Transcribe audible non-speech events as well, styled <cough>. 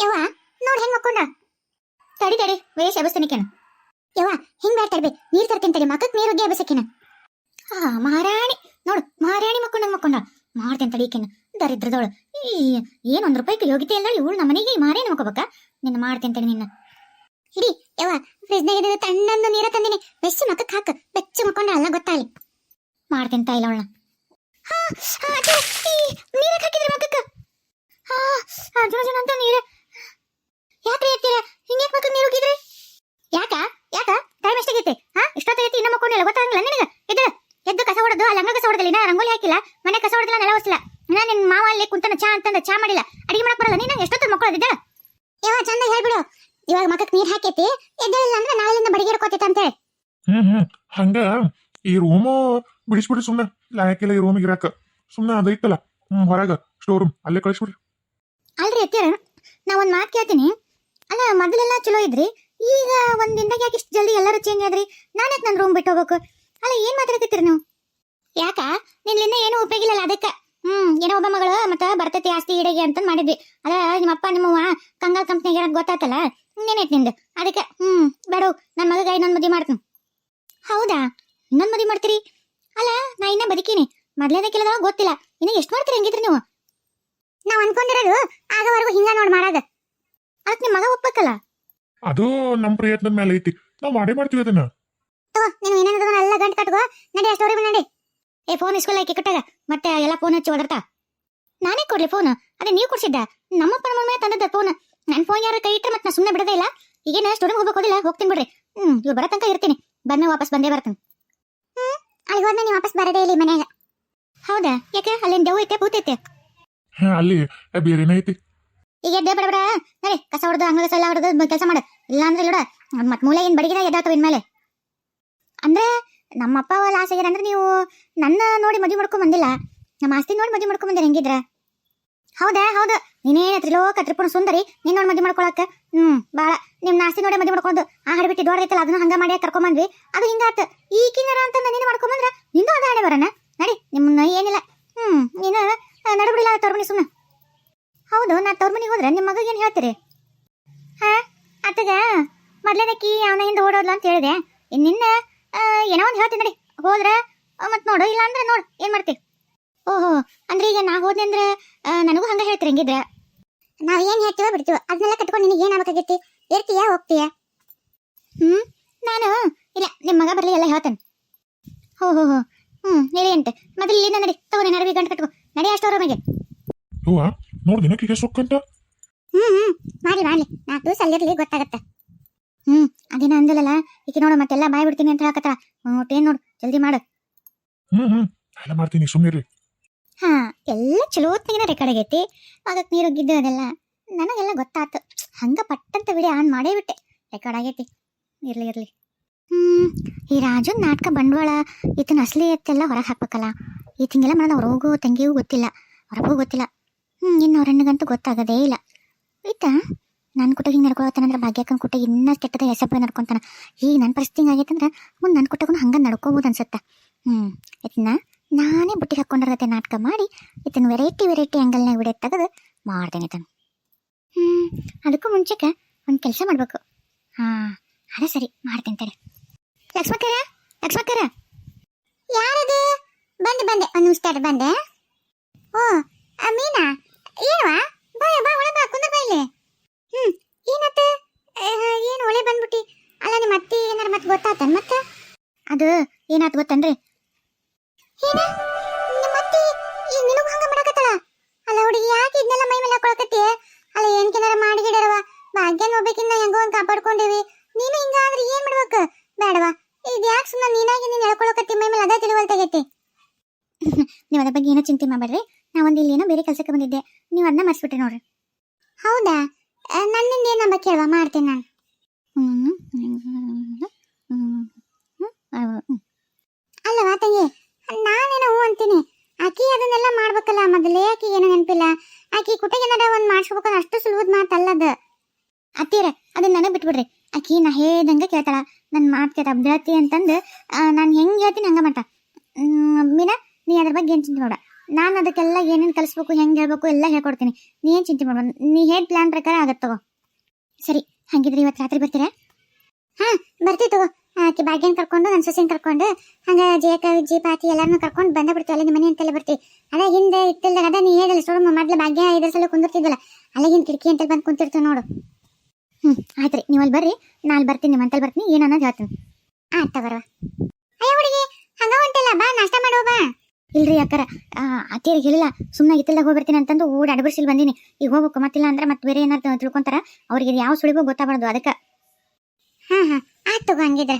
ಯವ್ವ, ನೋಡ್ ಹೆಂಗ್ ಮಕ್ಕೊಂಡ? ತಡಿ ತಡಿ, ವೇಷ ಎಬಸ್ತಾನಿಕೇನ ಯವ್ವ, ಹಿಂಗ್ ಬ್ಯಾಡ ತಡ್ಬಿ, ನೀರ್ ತರ್ತೀನಿ ತಡಿ ಮಕ್ಕಕ್ ನೀರ್ ಒಗ್ಗೆ ಎಬಸಕಿನ ಹಾ ಮಹಾರಾಣಿ, ನೋಡು, ಮಹಾರಾಣಿ ಮಕ್ಕೊಂಡ ಮಕ್ಕೊಂಡ. ಮಾಡ್ತೇನೆ ತಡಿಕೇನ ದರಿದ್ರದವಳು ಈ, ಏನ್ ಒಂದ್ ರೂಪಾಯಿ ಯೋಗ್ಯತೆ ಇಲ್ಲ ಇವಳು ನಮ್ಮ ಮನೆಗೆ ಈ ಮಾರೇನ ಮಕ್ಕೋಬೇಕ? ನಿನ್ನ ಮಾಡ್ತೇನೆ ತಡಿ ನಿನ್ನ. ಹಿಡಿ ಯವ್ವ ಫ್ರಿಜ್ನಾಗ ತಣ್ಣಂದು ನೀರ ತಂದಿನಿ. ಬೆಚ್ಚ ಮಕ್ಕಕ್ ಹಾಕ ಬೆಚ್ಚ ಮಕ್ಕೊಂಡ ಅಲ್ಲ ಗೊತ್ತಾಗಲಿ. ಮಾಡ್ತೇನೆ ತಾಯಿಲ್ಲ ಅವಳನ್ನ. ನೀರಕ್ ಹಾಕಿದ್ರಿ ಮಕ್ಕಕ್ಕ ಹಾ ಅರ್ಜುನ ಜನ ಅಂತ ನೀರ ಯಾಕ್ರಿ ಎತ್ತೀರ ಹಿಂಗೆ ಮಕ್ಕಳು ನೀರು ಹೋಗಿದ್ರಿ ಯಾಕ ಯಾಕ ಟೈಮ್ ಎಷ್ಟಾಗೈತಿ ಹಾ ಇಷ್ಟೊತ್ತಾಗೈತಿ ಇನ್ನ ಮಕ್ಕೊಂಡಿಲ್ಲ ಗೊತ್ತಾಗಲ್ಲ ನಿನಗ ಎದ್ದು ಎದ್ದು ಕಸ ಹೊಡೆದು ಅಲ್ಲಿ ಅಂಗಳ ಕಸ ಹೊಡೆದಿಲ್ಲ ಇನ್ನ ರಂಗೋಲಿ ಹಾಕಿಲ್ಲ ಮನೆ ಕಸ ಹೊಡೆದಿಲ್ಲ ನೆಲ ಒರೆಸಿಲ್ಲ ಇನ್ನ ನಿನ್ ಮಾವ ಅಲ್ಲಿ ಕುಂತನ ಚಾ ಅಂತಂದ ಚಾ ಮಾಡಿಲ್ಲ. ಅಡಿಗೆ ಮಾಡಕ್ ಬರಲ್ಲ. ನೀನು ಎಷ್ಟೊತ್ತು ಮಕ್ಕಳದಿದ್ದ ಯಾವ ಚಂದ ಹೇಳ್ಬಿಡು. ಇವಾಗ ಮಕ್ಕಕ್ ನೀರ್ ಹಾಕೈತಿ. ಎದ್ದೇಳಿಲ್ಲ ಅಂದ್ರೆ ನಾಳೆಯಿಂದ ಬಡಿಗೆ ಹಿಡ್ಕೋತೈತೆ ಅಂತೇಳಿ. ಹ್ಮ್ ಹ್ಮ್. ಹಂಗ ಈ ರೂಮು ಬಿಡಿಸ್ಬಿಡ್ರಿ ಸುಮ್ನೆ. ಲಾಯಕ್ಕಿಲ್ಲ ಈ ರೂಮಿಗೆ ಇರಾಕ. ಸುಮ್ನೆ ಅದೈತಲ್ಲ ಹ್ಮ್ ಹೊರಗ. ಸ್ಟೋರ್ ರೂಮ್ ಅಲ್ಲೇ ಕಳಿಸ್ಬಿಡ್ರಿ ಅಲ್ರಿ ಅತ್ಯಾರ ನಾ ಒಂದ್ ಮಾತು ಕೇಳ್ತೀನಿ. ಅಲ್ಲ ಮೊದಲೆಲ್ಲ ಚಲೋ ಇದ್ರಿ? ಈಗ ಒಂದ್ ದಿನದಾಗ ಯಾಕೆ ಇಷ್ಟು ಜಲ್ದಿ ಎಲ್ಲರೂ ಚೇಂಜ್ ಆದ್ರಿ? ನಾನು ಯಾಕೆ ನನ್ನ ರೂಮ್ ಬಿಟ್ಟು ಹೋಗ್ಬೇಕು ಅಲ್ಲ ಏನ್ ಮಾತಾಡಕತ್ತೀರಿ ನೀವು? ಯಾಕ? ನಿನ್ನ ಏನೂ ಉಪಯೋಗಿಲ್ಲ ಅದಕ್ಕ. ಹ್ಮ್ ಏನೋ ಒಬ್ಬ ಮಗಳು ಮತ್ತ ಬರ್ತೈತಿ ಆಸ್ತಿ ಇಡೆಗೆ ಅಂತ ಮಾಡಿದ್ವಿ. ಅದ ನಿಮ್ಮಪ್ಪ ನಿಮ್ಮವ್ವ ಕಂಗಾಲ್ ಕಂಪ್ನಿಗೆ ಗೊತ್ತಾತಲ್ಲ ಇನ್ನೇನೈತಿ ನಿಂದು? ಅದಕ್ಕೆ ಹ್ಮ್ ಬೇಡ ನನ್ನ ಮಗ ಇನ್ನೊಂದು ಮದುವೆ ಮಾಡ್ತೀನಿ. ಹೌದಾ? ಇನ್ನೊಂದು ಮದುವೆ ಮಾಡ್ತೀರಿ? ಅಲ್ಲ ನಾ ಇನ್ನ ಬದುಕೀನಿ. ಮೊದ್ಲೇದಕ್ಕಿಲ್ಲದ ಗೊತ್ತಿಲ್ಲ. ಇನ್ನ ಎಷ್ಟು ಮಾಡ್ತೀರಿ ಹಂಗಿದ್ರಿ ನೀವು? ನಾವ್ ಅನ್ಕೊಂಡಿರೋದು ಆಗವರೆಗೂ ಹಿಂಗ ನೋಡ್ ಮಾಡದ. ಅದಕ್ಕೆ ನಿಮ್ಮ ಮಗ ಒಪ್ಪಕ್ಕಲ್ಲ ಅದು ನಮ್ಮ ಪ್ರಯತ್ನದ ಮೇಲೆ ಐತಿ. ನಾವ್ ಮಾಡೇ ಮಾಡ್ತೀವಿ ಅದನ್ನ. ನೀನು ಏನೇನದನ್ನ ಎಲ್ಲ ಗಂಟು ಕಟ್ಕೋ. ನಡಿ ಸ್ಟೋರಿ ನಡಿ. ಏ ಫೋನ್ ಇಸ್ಕೊಲ್ಲ ಆಕಿ ಕಟ್ಟಾಗ? ಮತ್ತೆ ಎಲ್ಲ ಫೋನ್ ಹಚ್ಚಿ ಹೊಡರ್ತಾ ನಾನೇ ಕೊಡ್ಲಿ ಫೋನ್ ಅದೇ ನೀವು ಕೊಡ್ಸಿದ್ದ? ನಮ್ಮಪ್ಪ ನಮ್ಮ ಮೇಲೆ ತಂದದ್ದ ಫೋನ್ ನನ್ನ ಫೋನ್ ಯಾರು ಕೈ ಇಟ್ಟರೆ ಮತ್ತೆ ನಾ ಸುಮ್ಮನೆ ಬಿಡದೇ ಇಲ್ಲ? ಈಗೇನ ಸ್ಟೋರಿಗೆ ಹೋಗ್ಬೇಕೋದಿಲ್ಲ ಹೋಗ್ತೀನಿ ಬಿಡ್ರಿ. ಹ್ಮ್ ಇವ್ರು ಬರೋ ತನಕ ಇರ್ತೀನಿ. ಬಂದ ವಾಪಸ್ ಬಂದೇ ಬರ್ತೀನಿ. ಹ್ಞೂ ಅಲ್ಲಿ ಹೋದ್ಮೇಲೆ ನೀವು ವಾಪಸ್ ಬರದೇ ಇಲ್ಲಿ ಮನ್ಯಾಗ. ಹೌದಾ? ಯಾಕೆ? ಅಲ್ಲಿಂದ ದೆವ್ ಐತೆ ಭೂತ ಐತೆ? ಹಾ ಅಲ್ಲಿ ಬೇರೆನೇ ಐತಿ. ಈಗ ಎದ್ದೆ ಬೇಡ ಬೇಡ. ನಡಿ ಕಸ ಹೊಡೆದು ಅಂಗಳ ಎಲ್ಲ ಹೊಡೆದು ಕೆಲಸ ಮಾಡು. ಇಲ್ಲ ಅಂದ್ರೆ ನೋಡ ಮತ್ ಮೂಲೆ ಏನ್ ಬಡಿಗಿದ ಎದ್ದಾತವ ಇನ್ಮೇಲೆ. ನಮ್ಮ ಅಪ್ಪ ಅವಲ್ಲ ಆಸೆ ಅಂದ್ರೆ ನೀವು ನನ್ನ ನೋಡಿ ಮದುವೆ ಮಾಡ್ಕೊಂಡ್ ಬಂದಿಲ್ಲ. ನಮ್ಮ ಆಸ್ತಿ ನೋಡಿ ಮದುವೆ ಮಾಡ್ಕೊಂಡ್ ಬಂದಿರ ಹೆಂಗಿದ್ರ? ಹೌದಾ? ಹೌದು. ನೀನೇ ತ್ರಿಲೋಕ ತ್ರಿಪುರ ಸುಂದರಿ, ನೀನ್ ನೋಡಿ ಮದುವೆ ಮಾಡ್ಕೊಳಕ. ಹ್ಮ್, ಬಾಳ. ನಿಮ್ಮ ಆಸ್ತಿ ನೋಡಿ ಮದುವೆ ಮಾಡ್ಕೊಂಡು ಆ ಹಡಬಿಟ್ಟು ದೊಡ್ಡದೈತಲ್ಲ ಅದನ್ನ ಹಂಗ ಮಾಡಿ ಕರ್ಕೊಂಡ್ ಬಂದ್ವಿ. ಅದು ಹಿಂಗಾತ ಈ ಕಿನ್ನರ ಅಂತ ನೀನು ಮಾಡ್ಕೊಂಡ್ ಬಂದ್ರ? ನಿಂದು ಅದ ಹಣೆ ಬರೋಣ ನಡಿ ನಿಮ್ಮನ್ನ ಏನಿಲ್ಲ. ಹ್ಮ್, ನೀನು ನಡಬಿಡಿಲ್ಲ ಮನೆ ಸುಮ್ಮನೆ ಹೌದು, ನಾ ತವ್ರ ಹೋದ್ರೆ ನಿಮ್ಮ ಮಗ ಏನು ಹೇಳ್ತೀರಿ? ಹಾ, ಅತ್ತಗ, ಮೊದ್ಲೇನಕ್ಕಿ ಅವನ ಹಿಂದೆ ಓಡೋದ್ಲ ಅಂತ ಹೇಳಿದೆ. ನಿನ್ನ ಏನೋ ಒಂದು ಹೇಳ್ತೀನಿ ನಡಿ. ಹೋದ್ರೆ ಮತ್ತೆ ನೋಡು ಇಲ್ಲ ಅಂದ್ರೆ ನೋಡು ಏನು ಮಾಡ್ತಿ? ಓಹೋ ಅಂದ್ರೆ ಈಗ ನಾ ಹೋದೆ ಅಂದ್ರೆ ನನಗೂ ಹಂಗೆ ಹೇಳ್ತೀರಿ ಹಂಗಿದ್ರೆ? ನಾವು ಏನು ಹೇಳ್ತೀವೋ ಬಿಡ್ತೀವೋ ಅದನ್ನೆಲ್ಲ ಕಟ್ಕೊಂಡು ನಿನಗೆ ಏನಾಗಬೇಕಾಗಿತ್ತು ಇರ್ತೀಯಾ ಹೋಗ್ತೀಯಾ? ಹ್ಞೂ ನಾನು ಇಲ್ಲ ನಿಮ್ಮ ಮಗ ಬರಲಿ ಎಲ್ಲ ಹೇಳ್ತೇನೆ. ಹೋ ಹೋ ಹೋ. ಹ್ಞೂ ಹೇಳಿ ಅಂತೆ ಮೊದಲು ಇಲ್ಲಿಂದ ನಡಿ ತಗೋ ನೀನು ಅರವಿ ಗಂಟು ಕಟ್ಕೋ. ನಡಿ ಅಷ್ಟೋ ರೂಮಿಗೆ. ಹೂವ ನೋಡ್ ದಿನಕ್ಕೆ ಸೊಕ್ಕಂತ. ಹ್ಞೂ ಹ್ಞೂ ಮಾಡಿ ಮಾಡ್ಲಿ ನಾಲ್ಕು ದಿವಸ ಅಲ್ಲಿರಲಿ ಗೊತ್ತಾಗತ್ತೆ. ಹ್ಮ್ ಅದೇನ ಅಂದಲ್ಲ ಈಕೆ ನೋಡು ಮತ್ತೆಲ್ಲ ಬಾಯ್ ಬಿಡ್ತೀನಿ ಅಂತ ಹೇಳಕತ್ತ ಏನ್ ನೋಡು ಜಲ್ದಿ ಮಾಡು. ಹ್ಮ್ ಹ್ಮ್. ಎಲ್ಲ ಮಾಡ್ತೀನಿ ಸುಮ್ಮನಿರಿ ಹಾ ಎಲ್ಲ ಚಲೋತ್ನಾಗಿನ ರೆಕಾರ್ಡ್ ಆಗೈತಿ ಆಗಕ್ ನೀರು ಗಿದ್ದು ಅದೆಲ್ಲ. ನನಗೆಲ್ಲ ಗೊತ್ತಾತು. ಹಂಗ ಪಟ್ಟಂತ ವಿಡಿಯೋ ಆನ್ ಮಾಡೇ ಬಿಟ್ಟೆ. ರೆಕಾರ್ಡ್ ಆಗೈತಿ. ಇರ್ಲಿ ಇರ್ಲಿ. ಹ್ಮ್ ಈ ರಾಜನ್ ನಾಟಕ ಬಂಡವಾಳ ಈತನ ಅಸಲಿ ಎತ್ತೆಲ್ಲ ಹೊರಗೆ ಹಾಕ್ಬೇಕಲ್ಲ. ಈತಂಗೆಲ್ಲ ಮಾಡೋದು ಅವ್ರ ಹೋಗೋ ತಂಗಿಗೂ ಗೊತ್ತಿಲ್ಲ. ಹೊರಗೂ ಗೊತ್ತಿಲ್ಲ. ಹ್ಮ್ ಇನ್ನು ಅವ್ರ ಹೆಣ್ಣಿಗಂತೂ ಗೊತ್ತಾಗದೇ ಇಲ್ಲ. ಆಯ್ತಾ? ನನ್ನ ಕುಟಗ ಹಿಂಗೆ ನಡ್ಕೊಳತ್ತಂದ್ರೆ ಭಾಗ್ಯಕ್ಕನ ಕುಟಗ ಇನ್ನೂ ಕೆಟ್ಟದ ಹೆಸರು ನಡ್ಕೊಂತಾನ. ಈಗ ನನ್ನ ಪರಿಸ್ಥಿತಿ ಹಿಂಗಾಗೈತಂದ್ರೆ ಮುಂದೆ ನನ್ನ ಕುಟಗೂ ಹಂಗೆ ನಡ್ಕೋಬೋದು ಅನ್ಸುತ್ತೆ. ಹ್ಮ್ ಇದನ್ನ ನಾನೇ ಬುಟ್ಟಿ ಹಾಕೊಂಡಿರತ್ತೆ ನಾಟಕ ಮಾಡಿ ಇದನ್ನು ವೆರೈಟಿ ವೆರೈಟಿ ಆ್ಯಂಗಲ್ನಾಗ ವಿಡಿಯೋ ತೆಗೆದು ಮಾಡ್ತೇನೆ ಇದನ್ನು ಹ್ಮ್, ಅದಕ್ಕೂ ಮುಂಚೆಕ ಒಂದು ಕೆಲಸ ಮಾಡಬೇಕು. ಹಾ, ಅದೇ ಸರಿ, ಮಾಡ್ತೇನೆ ತಡಿ. ಲಕ್ಷ್ಮಕ್ಕರ ಲಕ್ಷ್ಮಕ್ಕರ ಯಾರದು? ಬಂದೆ ಬಂದೆ. ಒಂದು ನಿಮಿಷ ತಡ, ಬಂದೆ. ಓ ಮೀನಾ? ಏನವಾ ಬಾ ಬಾ, ಒಳಗೆ ಬಾ ಕುಂದ್ರ ಬಾ ಇಲ್ಲಿ ಹ್ಮ್ ಏನತ್ತ ಏನು ಒಳ್ಳೆ ಬಂದ್ಬಿಟ್ಟಿ ಅಲ್ಲ ನಿಮ್ಮ ಅತ್ತಿ ಏನಾರ ಮತ್ತೆ ಗೊತ್ತಾತನ್ ಮತ್ತೆ ಅದು ಏನಾತ್ ಗೊತ್ತನ್ರಿ ಏನ? ನಿಮ್ಮ ಅತ್ತಿ ಈಗ ನಿನಗೆ ಹಂಗ ಮಾಡಕತ್ತಳ? ಅಲ್ಲ ಹುಡುಗಿ ಯಾಕೆ ಇದನ್ನೆಲ್ಲ ಮೈ ಮೇಲೆ ಹಾಕೊಳಕತ್ತಿ? ಅಲ್ಲ ಏನ್ಕಿನಾರ ಮಾಡಿಗಿಡರವ ಭಾಗ್ಯನ ಹೋಗ್ಬೇಕಿನ್ನ ಹೆಂಗೋ ಒಂದ್ ಕಾಪಾಡ್ಕೊಂಡಿವಿ. ನೀನು ಹಿಂಗಾದ್ರೆ ಏನ್ ಮಾಡ್ಬೇಕು? ಬೇಡವಾ ಇದು ಯಾಕೆ ಸುಮ್ಮನೆ ನೀನಾಗಿ ನೀನು ಹೇಳ್ಕೊಳಕತ್ತಿ ಮೈ ಮೇಲೆ ಅದೇ ತಿಳಿವಲ್ತಾಗೈತಿ <laughs> ನೀವು ಅದ್ರ ಬಗ್ಗೆ ಏನೋ ಚಿಂತೆ ಮಾಡಬೇಡ್ರಿ. ನಾ ಒಂದು ಇಲ್ಲಿ ಏನೋ ಬೇರೆ ಕೆಲಸಕ್ಕೆ ಬಂದಿದ್ದೆ. ನೀವು ಅದನ್ನ ಮರ್ಸ್ಬಿಟ್ರಿ ನೋಡ್ರಿ. ಹೌದಾ? ನನ್ನಿಂದ ಏನ್ ನಂಬ ಮಾಡ್ತೇನೆ ಮಾಡ್ತೀನಿ ನಾನು ಹ್ಮ್ ಅಲ್ಲವಾ ತಂಗಿ ನಾನೇನೋ ಹ್ಞೂ ಅಂತೀನಿ ಆಕಿ ಅದನ್ನೆಲ್ಲ ಮಾಡ್ಬೇಕಲ್ಲ ಮೊದಲೇ ಆಕಿ ಏನೋ ನೆನಪಿಲ್ಲ ಆಕಿ ಕುಟಗೆ ಏನಾರ ಮಾಡಿಸ್ಬೇಕಂದ್ರೆ ಅಷ್ಟು ಸುಲಭದ ಮಾತಲ್ಲದ. ಅತ್ತೀರ ಅದನ್ನ ನನಗೆ ಬಿಟ್ಬಿಡ್ರಿ. ಆಕಿ ನಾ ಹೇಳ್ದಂಗೆ ಕೇಳ್ತಾಳ. ನನ್ನ ಮಾತು ಕೇಳ್ತಾ ಬಿಡತಿ ಅಂತಂದು ನಾನು ಹೆಂಗೆ ಹೇಳ್ತೀನಿ ಹಂಗೆ ಮಾಡ್ತಾ ಮೀನಾ, ನೀ ಅದ್ರ ಬಗ್ಗೆ ಏನು ಚಿಂತೆ ಮಾಡ. ನಾನು ಅದಕ್ಕೆಲ್ಲ ಏನೇನು ಕಲಿಸ್ಬೇಕು, ಹೆಂಗೆ ಹೇಳ್ಬೇಕು ಎಲ್ಲ ಹೇಳ್ಕೊಡ್ತೀನಿ. ನೀ ಏನು ಚಿಂತೆ ಮಾಡ ನೀ ಹೇಳಿ ಪ್ಲ್ಯಾನ್ ಪ್ರಕಾರ ತಗೋ. ಸರಿ, ಹಂಗಿದ್ರೆ ಇವತ್ತು ರಾತ್ರಿ ಬರ್ತೀರಾ? ಹಾಂ ಬರ್ತೀವಿ ತಗೋ. ಆಕೆ ಭಾಗ್ಯನ ಕರ್ಕೊಂಡು ನನ್ನ ಸೊಸೆನ ಕರ್ಕೊಂಡು, ಹಂಗೆ ಜೇಕ ಜಿ ಪಾತಿ ಎಲ್ಲಾರನ್ನು ಕರ್ಕೊಂಡು ಬಂದ ಬಿಡ್ತೀವಿ. ಅಲ್ಲಿ ಮನೆ ಅಂತೆಲ್ಲ ಬರ್ತೀವಿ. ಅದ ಹಿಂದೆ ಇತ್ತಿಲ್ದಾಗ, ಅದ ನೀ ಹೇಳಿಲ್ಲ ಸೋಡಮ್ಮ ಮೊದ್ಲು ಭಾಗ್ಯ ಐದರ ಸಲ ಕುಂದಿರ್ತಿದ್ವಲ್ಲ ಅಲ್ಲಿಗಿನ ಕಿಟಕಿ ಅಂತ ಬಂದು ಕುಂತಿರ್ತೀವಿ ನೋಡು. ಹ್ಞೂ ಆಯ್ತು ರೀ ನೀವು ಅಲ್ಲಿ ಬರ್ರಿ, ನಾನು ಬರ್ತೀನಿ ನಿಮ್ಮ ಅಂತಲ್ಲಿ ಬರ್ತೀನಿ, ಏನು ಅನ್ನೋದು ಹೇಳ್ತೀನಿ. ಆಯ್ತು ತಗೋರವ ಅಯ್ಯ, ಹುಡುಗಿ, ಹಂಗ ಹೊಂಟಿಲ್ಲ, ಬಾ, ನಾಷ್ಟ ಮಾಡೋ, ಬಾ. ಇಲ್ರಿ ಅಕ್ಕರ ಅತ್ತಿಯರಿಗೆ ಹೇಳಿಲ್ಲ ಸುಮ್ಮನೆ ಇತ್ತಿಲ್ದಾಗ ಹೋಗ್ಬರ್ತೀನಿ ಅಂತಂದು ಓಡಿ ಅಡಬರ್ಸಿಲ್ ಬಂದೀನಿ. ಈಗ ಹೋಗ್ಬೇಕು, ಮತ್ತಿಲ್ಲ ಅಂದ್ರೆ ಮತ್ತೆ ಬೇರೆ ಏನಾರು ತಿಳ್ಕೊಂತಾರ, ಅವ್ರಿಗೆ ಯಾವ ಸುಳಿಗೂ ಗೊತ್ತಾಗಬಾರ್ದು, ಅದಕ್ಕೆ. ಹಾಂ ಹಾಂ. ಆಯ್ತು ತಗೋ ಹಂಗಿದ್ರೆ